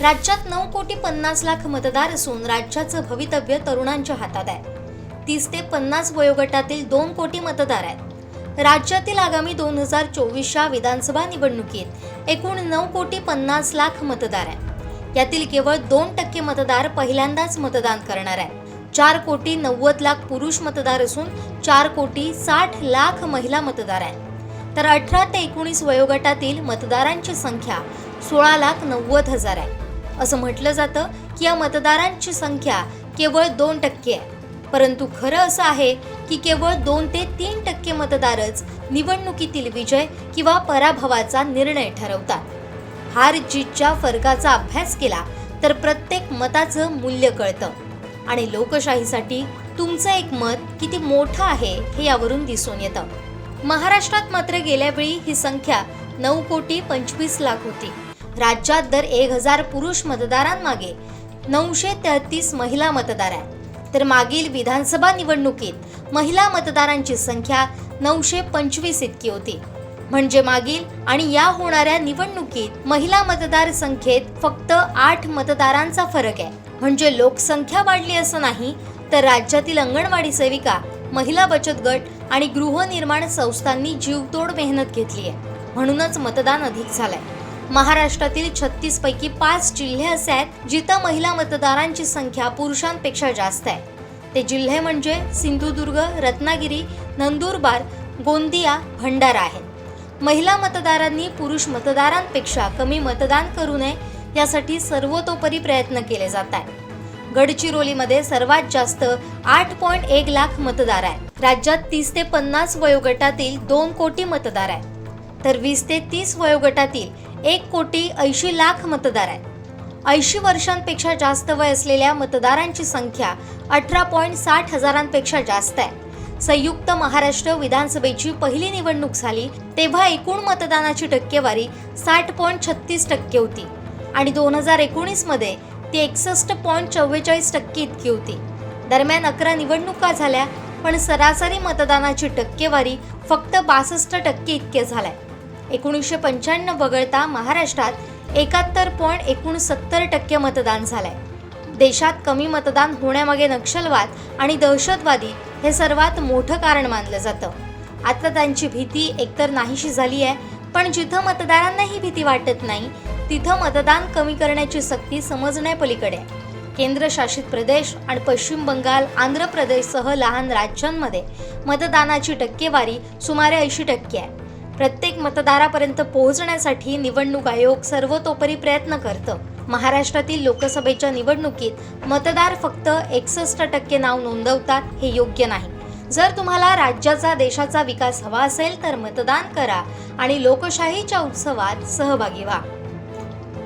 राज्यात नऊ कोटी पन्नास लाख मतदार असून राज्याचं भवितव्य तरुणांच्या हातात आहे. तीस ते पन्नास वयोगटातील दोन कोटी मतदार आहेत. राज्यातील आगामी दोन हजार चोवीसच्या विधानसभा निवडणुकीत एकूण नऊ कोटी पन्नास लाख मतदार आहेत. यातील केवळ दोन टक्के मतदार पहिल्यांदाच मतदान करणार आहे चार कोटी नव्वद लाख पुरुष मतदार असून चार कोटी साठ लाख महिला मतदार आहेत. तर अठरा ते एकोणीस वयोगटातील मतदारांची संख्या सोळा लाख नव्वद हजार आहे. असं म्हटलं जातं की या मतदारांची संख्या केवळ दोन टक्के आहे. परंतु खरं असं आहे की केवळ दोन ते तीन टक्के मतदारच निवडणुकीतील विजय किंवा पराभवाचा निर्णय ठरवतात. हार जीतच्या फरकाचा अभ्यास केला तर प्रत्येक मताचं मूल्य कळतं. आणि लोकशाहीसाठी तुमचं एक मत किती मोठं आहे हे यावरून दिसून येतं. महाराष्ट्रात मात्र गेल्यावेळी ही संख्या नऊ कोटी पंचवीस लाख होती. राज्यात दर एक हजार पुरुष मतदारांमागे नऊशे तेहतीस महिला मतदार आहेत. तर मागील विधानसभा निवडणुकीत महिला मतदारांची संख्या नऊशे पंचवीस इतकी होती. म्हणजे मागील आणि या होणाऱ्या निवडणुकीत महिला मतदार संख्येत फक्त आठ मतदारांचा फरक आहे. म्हणजे लोकसंख्या वाढली असं नाही तर राज्यातील अंगणवाडी सेविका महिला बचत गट आणि गृहनिर्माण संस्थांनी जीवतोड मेहनत घेतली आहे. म्हणूनच मतदान अधिक झालंय. महाराष्ट्रातील छत्तीस पैकी पाच जिल्हे असे आहेत जिथं महिला मतदारांची संख्या पुरुषांपेक्षा जास्त आहे. ते जिल्हे म्हणजे सिंधुदुर्ग रत्नागिरी नंदुरबार गोंदिया भंडारा आहेत. महिला मतदारांनी पुरुष मतदारांपेक्षा कमी मतदान करू नये यासाठी सर्वतोपरी प्रयत्न केले जात आहेत. गडचिरोलीमध्ये सर्वात जास्त आठ पॉईंट एक लाख मतदार आहेत. राज्यात तीस ते पन्नास वयोगटातील दोन कोटी मतदार आहेत. तर वीस ते तीस वयोगटातील एक कोटी ऐंशी लाख मतदार आहेत. ऐंशी वर्षांपेक्षा जास्त वय असलेल्या मतदारांची संख्या अठरा पॉईंट साठ हजारांपेक्षा जास्त आहे. संयुक्त महाराष्ट्र विधानसभेची पहिली निवडणूक झाली तेव्हा एकूण मतदानाची टक्केवारी साठ पॉईंट छत्तीस टक्के होती आणि दोन हजार एकोणीसमध्ये ती एकसष्ट पॉईंट चव्वेचाळीस टक्के इतकी होती. दरम्यान अकरा निवडणुका झाल्या पण सरासरी मतदानाची टक्केवारी फक्त बासष्ट टक्के इतके झालाय. एकोणीसशे पंच्याण्णव वगळता महाराष्ट्रात एकाहत्तर पॉईंट एकोणसत्तर टक्के मतदान झालंय. देशात कमी मतदान होण्यामागे नक्षलवाद आणि दहशतवादी हे सर्वात मोठं कारण मानलं जातं. आता त्यांची भीती एकतर नाहीशी झाली आहे पण जिथं मतदारांना ही भीती वाटत नाही तिथं मतदान कमी करण्याची सक्ती समजण्यापलीकडे आहे. केंद्रशासित प्रदेश आणि पश्चिम बंगाल आंध्र प्रदेशसह लहान राज्यांमध्ये मतदानाची टक्केवारी सुमारे ऐंशी टक्के आहे. प्रत्येक मतदारापर्यंत पोहोचण्यासाठी निवडणूक आयोग सर्वतोपरी प्रयत्न करतं. महाराष्ट्रातील लोकसभेच्या निवडणुकीत मतदार फक्त एकसष्ट टक्के नाव नोंदवतात हे योग्य नाही. जर तुम्हाला राज्याचा देशाचा विकास हवा असेल तर मतदान करा आणि लोकशाहीच्या उत्सवात सहभागी व्हा.